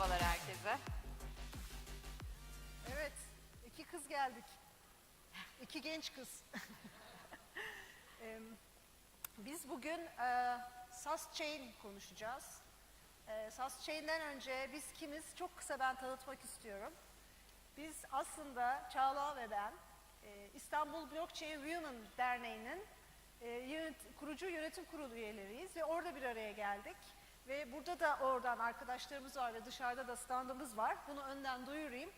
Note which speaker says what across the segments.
Speaker 1: Merhabalar herkese. Evet, iki kız geldik. İki genç kız. Biz bugün e, SAS Chain konuşacağız. E, SAS Chain'den önce biz kimiz çok kısa ben tanıtmak istiyorum. Biz aslında Çağla ve ben e, İstanbul Blockchain Women Derneği'nin e, yönet, kurucu yönetim kurulu üyeleriyiz ve orada bir araya geldik. Ve burada da oradan arkadaşlarımız var ve dışarıda da standımız var. Bunu önden duyurayım.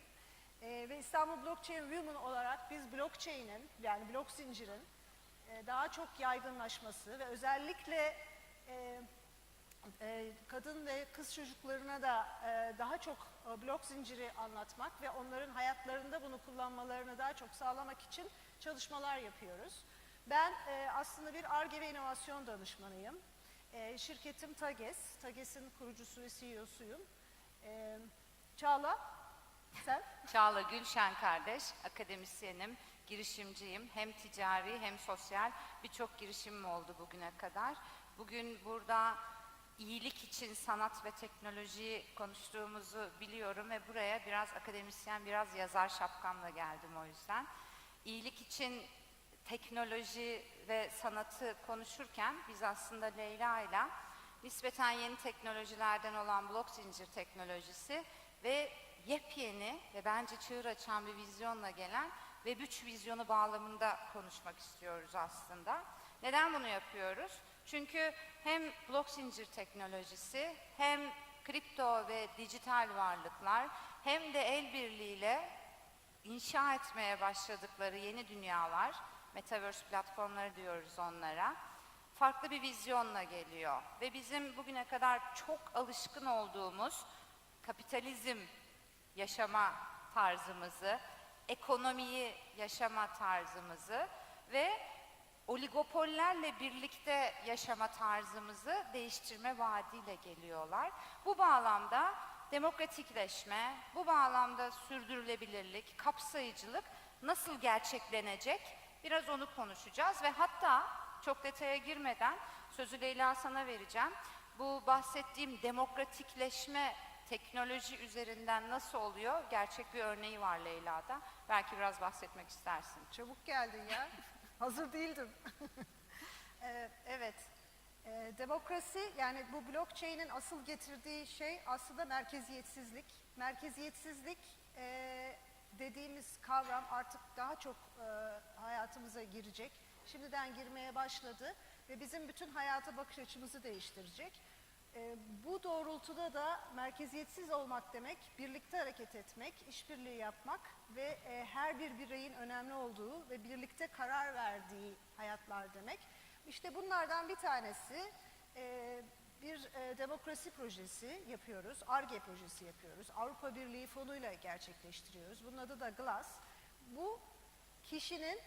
Speaker 1: E, ve İstanbul Blockchain Women olarak biz blockchain'in yani blok zincirin e, daha çok yaygınlaşması ve özellikle e, e, kadın ve kız çocuklarına da e, daha çok e, blok zinciri anlatmak ve onların hayatlarında bunu kullanmalarını daha çok sağlamak için çalışmalar yapıyoruz. Ben e, aslında bir ARGE ve inovasyon danışmanıyım. E, şirketim TAGES, TAGES'in kurucusu ve CEO'suyum. E, Çağla, sen?
Speaker 2: Çağla Gülşen kardeş, akademisyenim, girişimciyim. Hem ticari hem sosyal birçok girişimim oldu bugüne kadar. Bugün burada iyilik için sanat ve teknolojiyi konuştuğumuzu biliyorum ve buraya biraz akademisyen, biraz yazar şapkamla geldim o yüzden. İyilik için teknoloji ve sanatı konuşurken biz aslında Leyla ile nispeten yeni teknolojilerden olan blok zincir teknolojisi ve yepyeni ve bence çığır açan bir vizyonla gelen Web 3 vizyonu bağlamında konuşmak istiyoruz aslında. Neden bunu yapıyoruz? Çünkü hem blok zincir teknolojisi hem kripto ve dijital varlıklar hem de el birliğiyle inşa etmeye başladıkları yeni dünyalar, metaverse platformları diyoruz onlara, farklı bir vizyonla geliyor. Ve bizim bugüne kadar çok alışkın olduğumuz kapitalizm yaşama tarzımızı, ekonomiyi yaşama tarzımızı ve oligopollerle birlikte yaşama tarzımızı değiştirme vaadiyle geliyorlar. Bu bağlamda demokratikleşme, bu bağlamda sürdürülebilirlik, kapsayıcılık nasıl gerçeklenecek? Biraz onu konuşacağız ve hatta çok detaya girmeden sözü Leyla sana vereceğim. Bu bahsettiğim demokratikleşme teknoloji üzerinden nasıl oluyor? Gerçek bir örneği var Leyla'da. Belki biraz bahsetmek istersin.
Speaker 1: Çabuk geldin ya. Hazır değildim. Ee, evet. Ee, demokrasi yani bu blockchain'in asıl getirdiği şey aslında merkeziyetsizlik. Merkeziyetsizlik e, dediğimiz kavram artık daha çok e, hayatımıza girecek. Şimdiden girmeye başladı ve bizim bütün hayata bakış açımızı değiştirecek. E, bu doğrultuda da merkeziyetsiz olmak demek, birlikte hareket etmek, işbirliği yapmak ve e, her bir bireyin önemli olduğu ve birlikte karar verdiği hayatlar demek. İşte bunlardan bir tanesi e, bir e, demokrasi projesi yapıyoruz, ARGE projesi yapıyoruz. Avrupa Birliği fonuyla gerçekleştiriyoruz. Bunun adı da GLAS. Bu kişinin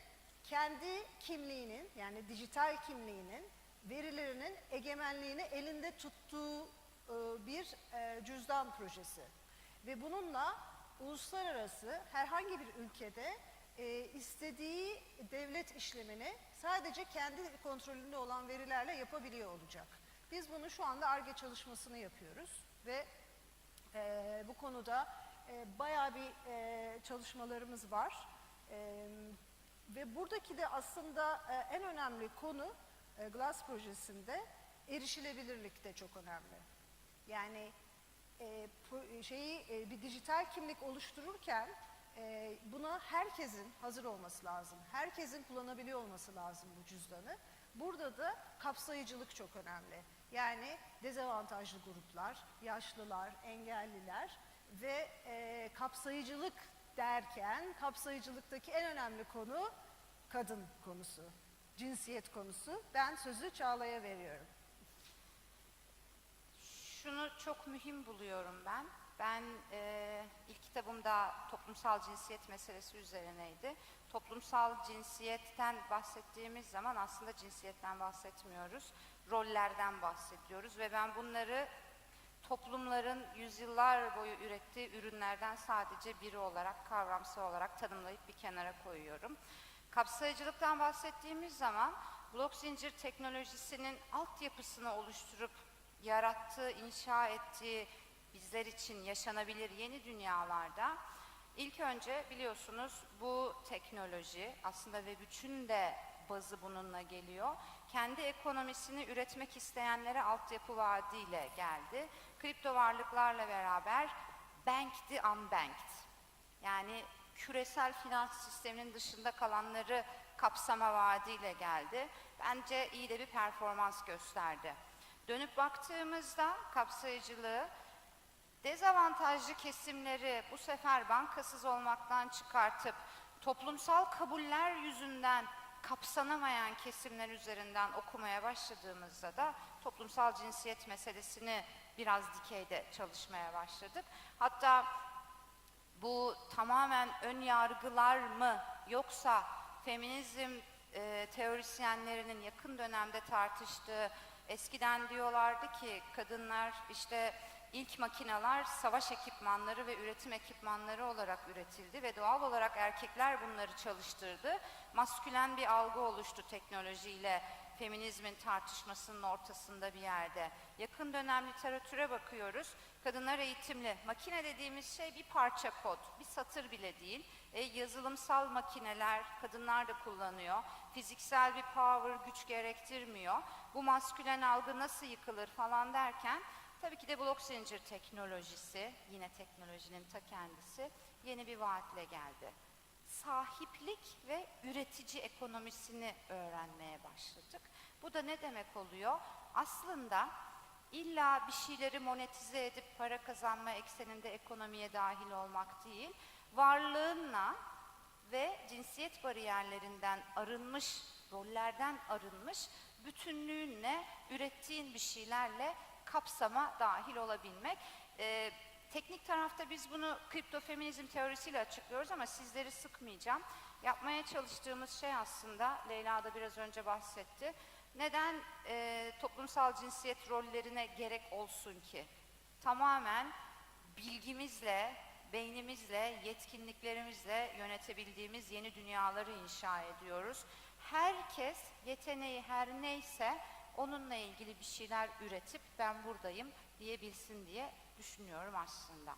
Speaker 1: kendi kimliğinin yani dijital kimliğinin verilerinin egemenliğini elinde tuttuğu e, bir e, cüzdan projesi. Ve bununla uluslararası herhangi bir ülkede e, istediği devlet işlemini sadece kendi kontrolünde olan verilerle yapabiliyor olacak. Biz bunu şu anda ARGE çalışmasını yapıyoruz ve e, bu konuda e, bayağı bir e, çalışmalarımız var. E, ve buradaki de aslında e, en önemli konu e, GLAS projesinde erişilebilirlik de çok önemli. Yani e, şeyi e, bir dijital kimlik oluştururken e, buna herkesin hazır olması lazım. Herkesin kullanabiliyor olması lazım bu cüzdanı. Burada da kapsayıcılık çok önemli. Yani dezavantajlı gruplar, yaşlılar, engelliler ve e, kapsayıcılık derken kapsayıcılıktaki en önemli konu kadın konusu, cinsiyet konusu. Ben sözü Çağla'ya veriyorum.
Speaker 2: Şunu çok mühim buluyorum ben. Ben e, ilk kitabımda toplumsal cinsiyet meselesi üzerineydi. Toplumsal cinsiyetten bahsettiğimiz zaman aslında cinsiyetten bahsetmiyoruz. Rollerden bahsediyoruz ve ben bunları toplumların yüzyıllar boyu ürettiği ürünlerden sadece biri olarak, kavramsal olarak tanımlayıp bir kenara koyuyorum. Kapsayıcılıktan bahsettiğimiz zaman blok zincir teknolojisinin altyapısını oluşturup yarattığı, inşa ettiği bizler için yaşanabilir yeni dünyalarda İlk önce biliyorsunuz bu teknoloji aslında Web3'ün de bazı bununla geliyor. Kendi ekonomisini üretmek isteyenlere altyapı vaadiyle geldi. Kripto varlıklarla beraber banked the unbanked. Yani küresel finans sisteminin dışında kalanları kapsama vaadiyle geldi. Bence iyi de bir performans gösterdi. Dönüp baktığımızda kapsayıcılığı dezavantajlı kesimleri bu sefer bankasız olmaktan çıkartıp toplumsal kabuller yüzünden kapsanamayan kesimler üzerinden okumaya başladığımızda da toplumsal cinsiyet meselesini biraz dikeyde çalışmaya başladık. Hatta bu tamamen ön yargılar mı yoksa feminizm e, teorisyenlerinin yakın dönemde tartıştığı eskiden diyorlardı ki kadınlar işte ilk makineler savaş ekipmanları ve üretim ekipmanları olarak üretildi ve doğal olarak erkekler bunları çalıştırdı. Maskülen bir algı oluştu teknolojiyle feminizmin tartışmasının ortasında bir yerde. Yakın dönem literatüre bakıyoruz. Kadınlar eğitimli. Makine dediğimiz şey bir parça kod, bir satır bile değil. E, yazılımsal makineler kadınlar da kullanıyor. Fiziksel bir power, güç gerektirmiyor. Bu maskülen algı nasıl yıkılır falan derken tabii ki de blok zincir teknolojisi, yine teknolojinin ta kendisi yeni bir vaatle geldi sahiplik ve üretici ekonomisini öğrenmeye başladık. Bu da ne demek oluyor? Aslında illa bir şeyleri monetize edip para kazanma ekseninde ekonomiye dahil olmak değil, varlığınla ve cinsiyet bariyerlerinden arınmış, rollerden arınmış, bütünlüğünle ürettiğin bir şeylerle kapsama dahil olabilmek. Ee, Teknik tarafta biz bunu kripto feminizm teorisiyle açıklıyoruz ama sizleri sıkmayacağım. Yapmaya çalıştığımız şey aslında, Leyla da biraz önce bahsetti. Neden e, toplumsal cinsiyet rollerine gerek olsun ki? Tamamen bilgimizle, beynimizle, yetkinliklerimizle yönetebildiğimiz yeni dünyaları inşa ediyoruz. Herkes yeteneği her neyse onunla ilgili bir şeyler üretip ben buradayım diyebilsin diye düşünüyorum aslında.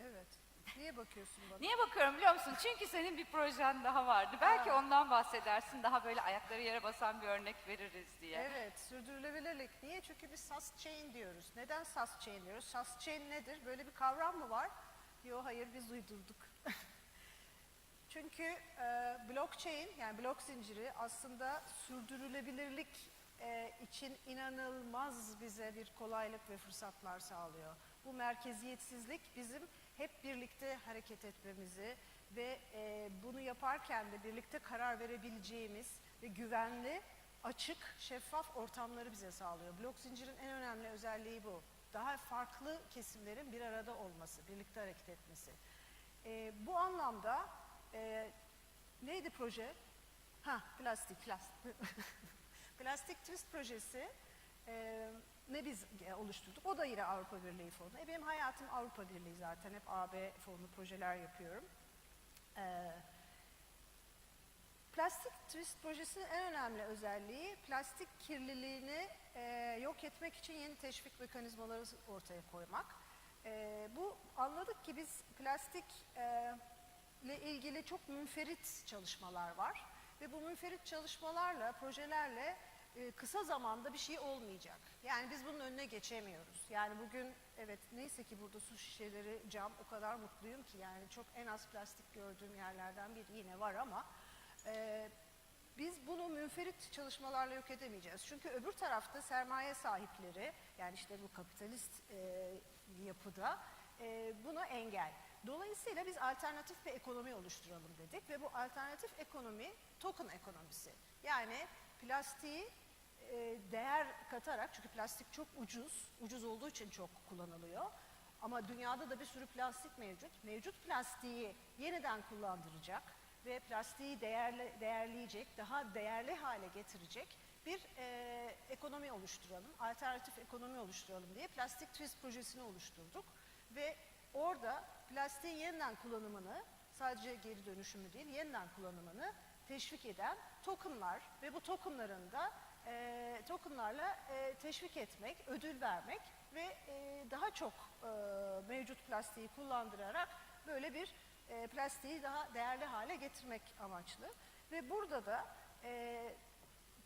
Speaker 1: Evet. Niye bakıyorsun bana?
Speaker 2: Niye bakıyorum biliyor musun? Çünkü senin bir projen daha vardı. Belki ondan bahsedersin. Daha böyle ayakları yere basan bir örnek veririz diye.
Speaker 1: Evet, sürdürülebilirlik. Niye? Çünkü biz sustain diyoruz. Neden sustain diyoruz? Sustain nedir? Böyle bir kavram mı var? Yok, hayır biz uydurduk. Çünkü e, blockchain, yani blok zinciri aslında sürdürülebilirlik e, için inanılmaz bize bir kolaylık ve fırsatlar sağlıyor. Bu merkeziyetsizlik bizim hep birlikte hareket etmemizi ve e, bunu yaparken de birlikte karar verebileceğimiz ve güvenli, açık, şeffaf ortamları bize sağlıyor. Blok zincirin en önemli özelliği bu. Daha farklı kesimlerin bir arada olması, birlikte hareket etmesi. E, bu anlamda e, neydi proje? Ha, plastik.
Speaker 2: Plastik.
Speaker 1: Plastik Twist projesi e, ne biz e, oluşturduk. O da yine Avrupa Birliği fonu. E, benim hayatım Avrupa Birliği zaten. Hep AB fonlu projeler yapıyorum. E, Plastik Twist projesinin en önemli özelliği plastik kirliliğini e, yok etmek için yeni teşvik mekanizmaları ortaya koymak. E, bu anladık ki biz plastik e, ile ilgili çok münferit çalışmalar var ve bu münferit çalışmalarla, projelerle e, kısa zamanda bir şey olmayacak. Yani biz bunun önüne geçemiyoruz. Yani bugün evet neyse ki burada su şişeleri, cam o kadar mutluyum ki yani çok en az plastik gördüğüm yerlerden biri yine var ama e, biz bunu münferit çalışmalarla yok edemeyeceğiz. Çünkü öbür tarafta sermaye sahipleri yani işte bu kapitalist e, yapıda e, buna engel. Dolayısıyla biz alternatif bir ekonomi oluşturalım dedik ve bu alternatif ekonomi token ekonomisi. Yani plastiği e, değer katarak çünkü plastik çok ucuz, ucuz olduğu için çok kullanılıyor. Ama dünyada da bir sürü plastik mevcut. Mevcut plastiği yeniden kullandıracak ve plastiği değerli, değerleyecek, daha değerli hale getirecek bir e, ekonomi oluşturalım, alternatif ekonomi oluşturalım diye Plastik Twist projesini oluşturduk. Ve orada plastiğin yeniden kullanımını, sadece geri dönüşümü değil, yeniden kullanımını teşvik eden tokenlar ve bu tokenların da e, tokenlarla e, teşvik etmek, ödül vermek ve e, daha çok e, mevcut plastiği kullandırarak böyle bir e, plastiği daha değerli hale getirmek amaçlı. Ve burada da e,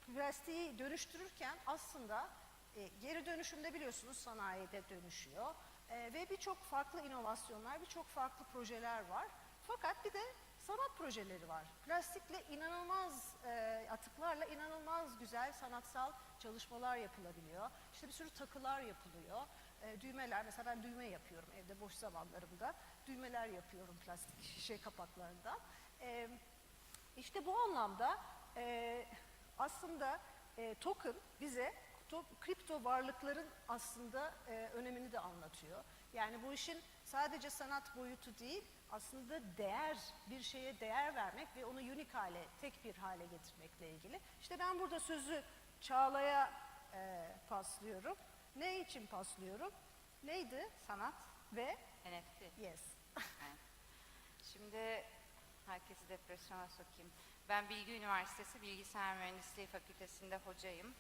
Speaker 1: plastiği dönüştürürken aslında e, geri dönüşümde biliyorsunuz sanayide dönüşüyor. E, ve birçok farklı inovasyonlar, birçok farklı projeler var. Fakat bir de sanat projeleri var. Plastikle inanılmaz, e, atıklarla inanılmaz güzel sanatsal çalışmalar yapılabiliyor. İşte bir sürü takılar yapılıyor. E, düğmeler, mesela ben düğme yapıyorum evde boş zamanlarımda. Düğmeler yapıyorum plastik şişe kapaklarından. E, işte bu anlamda e, aslında e, token bize to- kripto varlıkların aslında e, önemini de anlatıyor. Yani bu işin sadece sanat boyutu değil, aslında değer, bir şeye değer vermek ve onu unik hale, tek bir hale getirmekle ilgili. İşte ben burada sözü Çağla'ya e, paslıyorum. Ne için paslıyorum? Neydi?
Speaker 2: Sanat,
Speaker 1: Ve
Speaker 2: NFT.
Speaker 1: yes.
Speaker 2: Evet. Şimdi herkesi depresyona sokayım. Ben Bilgi Üniversitesi Bilgisayar Mühendisliği Fakültesi'nde hocayım.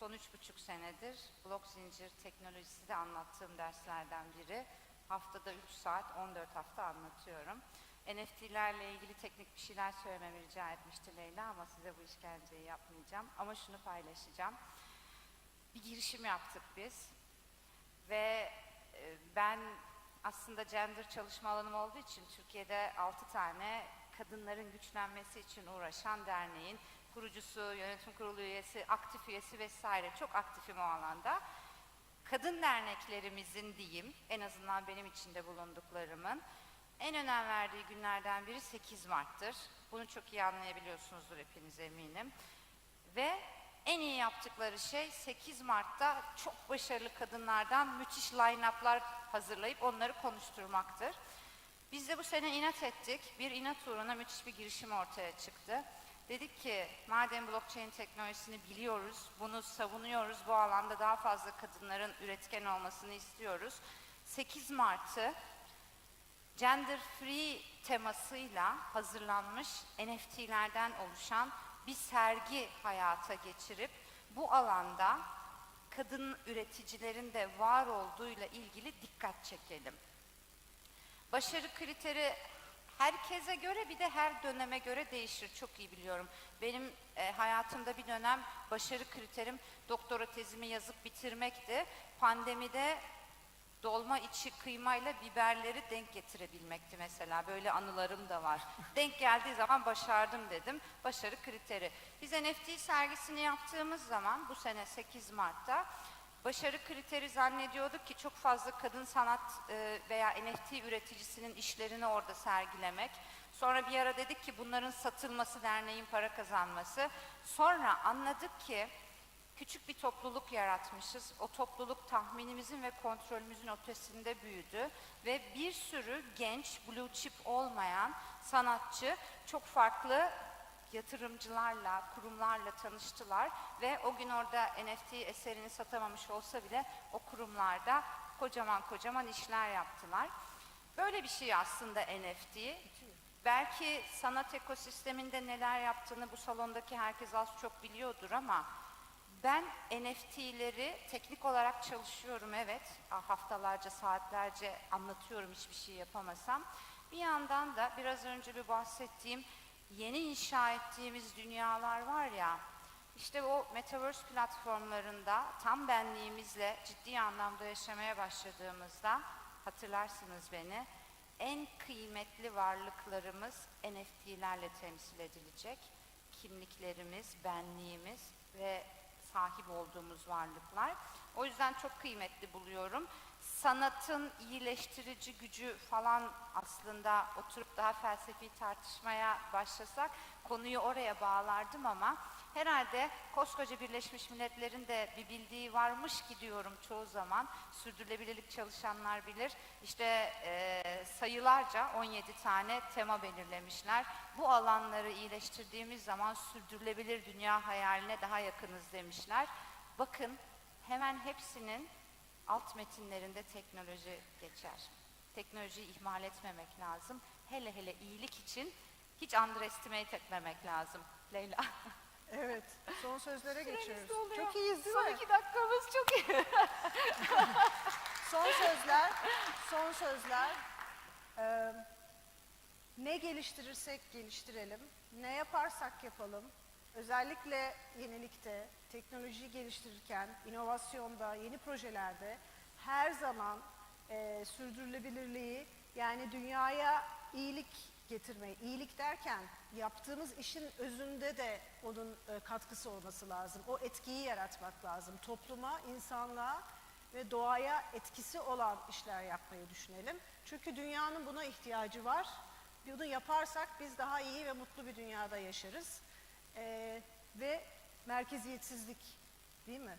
Speaker 2: Son üç buçuk senedir blok zincir teknolojisi de anlattığım derslerden biri. Haftada 3 saat, 14 hafta anlatıyorum. NFT'lerle ilgili teknik bir şeyler söylememi rica etmişti Leyla ama size bu işkenceyi yapmayacağım. Ama şunu paylaşacağım. Bir girişim yaptık biz ve e, ben aslında gender çalışma alanım olduğu için Türkiye'de 6 tane kadınların güçlenmesi için uğraşan derneğin kurucusu, yönetim kurulu üyesi, aktif üyesi vesaire çok aktifim o alanda. Kadın derneklerimizin diyeyim, en azından benim içinde bulunduklarımın en önem verdiği günlerden biri 8 Mart'tır. Bunu çok iyi anlayabiliyorsunuzdur hepiniz eminim. Ve en iyi yaptıkları şey 8 Mart'ta çok başarılı kadınlardan müthiş line-up'lar hazırlayıp onları konuşturmaktır. Biz de bu sene inat ettik. Bir inat uğruna müthiş bir girişim ortaya çıktı. Dedik ki madem blockchain teknolojisini biliyoruz, bunu savunuyoruz, bu alanda daha fazla kadınların üretken olmasını istiyoruz. 8 Mart'ı gender free temasıyla hazırlanmış NFT'lerden oluşan bir sergi hayata geçirip bu alanda kadın üreticilerin de var olduğuyla ilgili dikkat çekelim. Başarı kriteri herkese göre bir de her döneme göre değişir. Çok iyi biliyorum. Benim e, hayatımda bir dönem başarı kriterim doktora tezimi yazıp bitirmekti. Pandemide dolma içi kıymayla biberleri denk getirebilmekti mesela. Böyle anılarım da var. denk geldiği zaman başardım dedim. Başarı kriteri. Biz NFT sergisini yaptığımız zaman bu sene 8 Mart'ta başarı kriteri zannediyorduk ki çok fazla kadın sanat e, veya NFT üreticisinin işlerini orada sergilemek. Sonra bir ara dedik ki bunların satılması derneğin para kazanması. Sonra anladık ki küçük bir topluluk yaratmışız. O topluluk tahminimizin ve kontrolümüzün ötesinde büyüdü ve bir sürü genç, blue chip olmayan sanatçı çok farklı yatırımcılarla, kurumlarla tanıştılar ve o gün orada NFT eserini satamamış olsa bile o kurumlarda kocaman kocaman işler yaptılar. Böyle bir şey aslında NFT. Belki sanat ekosisteminde neler yaptığını bu salondaki herkes az çok biliyordur ama ben NFT'leri teknik olarak çalışıyorum evet. Haftalarca, saatlerce anlatıyorum hiçbir şey yapamasam. Bir yandan da biraz önce bir bahsettiğim yeni inşa ettiğimiz dünyalar var ya, işte o metaverse platformlarında tam benliğimizle ciddi anlamda yaşamaya başladığımızda hatırlarsınız beni, en kıymetli varlıklarımız NFT'lerle temsil edilecek. Kimliklerimiz, benliğimiz ve sahip olduğumuz varlıklar. O yüzden çok kıymetli buluyorum. Sanatın iyileştirici gücü falan aslında oturup daha felsefi tartışmaya başlasak konuyu oraya bağlardım ama herhalde koskoca Birleşmiş Milletler'in de bir bildiği varmış ki diyorum çoğu zaman. Sürdürülebilirlik çalışanlar bilir. İşte e, sayılarca 17 tane tema belirlemişler. Bu alanları iyileştirdiğimiz zaman sürdürülebilir dünya hayaline daha yakınız demişler. Bakın hemen hepsinin alt metinlerinde teknoloji geçer. Teknolojiyi ihmal etmemek lazım. Hele hele iyilik için hiç underestimate etmemek lazım. Leyla.
Speaker 1: Evet, son sözlere geçiyoruz.
Speaker 2: doluyor.
Speaker 1: Çok iyiyiz değil
Speaker 2: Son
Speaker 1: mi?
Speaker 2: iki dakikamız çok iyi.
Speaker 1: Son sözler, son sözler. Ee, Ne geliştirirsek geliştirelim, ne yaparsak yapalım, özellikle yenilikte, teknolojiyi geliştirirken, inovasyonda, yeni projelerde her zaman e, sürdürülebilirliği yani dünyaya iyilik getirmeyi, iyilik derken yaptığımız işin özünde de onun e, katkısı olması lazım. O etkiyi yaratmak lazım. Topluma, insanlığa ve doğaya etkisi olan işler yapmayı düşünelim. Çünkü dünyanın buna ihtiyacı var. Bunu yaparsak biz daha iyi ve mutlu bir dünyada yaşarız. Ee, ve merkeziyetsizlik değil mi?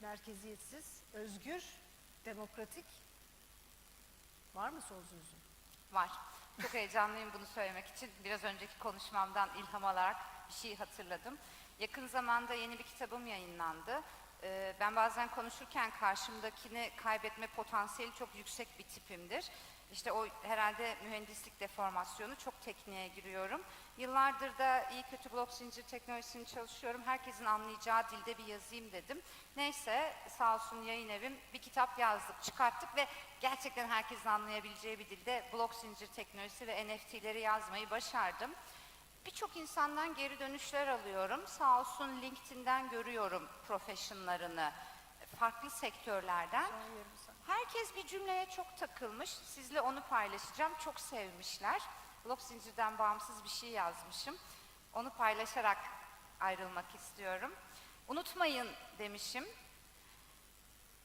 Speaker 1: Merkeziyetsiz, özgür, demokratik. Var mı sol sözün?
Speaker 2: Var. Çok heyecanlıyım bunu söylemek için. Biraz önceki konuşmamdan ilham alarak bir şey hatırladım. Yakın zamanda yeni bir kitabım yayınlandı. Ee, Ben bazen konuşurken karşımdakini kaybetme potansiyeli çok yüksek bir tipimdir. İşte o herhalde mühendislik deformasyonu çok tekniğe giriyorum. Yıllardır da iyi kötü blok zincir teknolojisini çalışıyorum. Herkesin anlayacağı dilde bir yazayım dedim. Neyse sağ olsun yayın evim bir kitap yazdık, çıkarttık ve gerçekten herkesin anlayabileceği bir dilde blok zincir teknolojisi ve NFT'leri yazmayı başardım. Birçok insandan geri dönüşler alıyorum. Sağ olsun LinkedIn'den görüyorum professionlarını farklı sektörlerden. Herkes bir cümleye çok takılmış. Sizle onu paylaşacağım. Çok sevmişler. Blok zincirden bağımsız bir şey yazmışım. Onu paylaşarak ayrılmak istiyorum. Unutmayın demişim.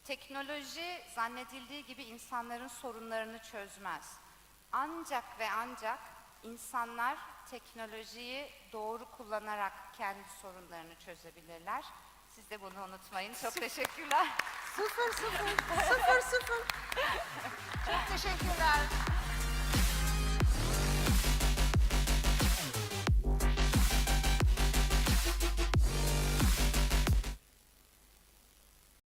Speaker 2: Teknoloji zannedildiği gibi insanların sorunlarını çözmez. Ancak ve ancak insanlar teknolojiyi doğru kullanarak kendi sorunlarını çözebilirler. Siz de bunu unutmayın. Çok teşekkürler.
Speaker 1: Sıfır sıfır, sıfır sıfır. Çok teşekkürler.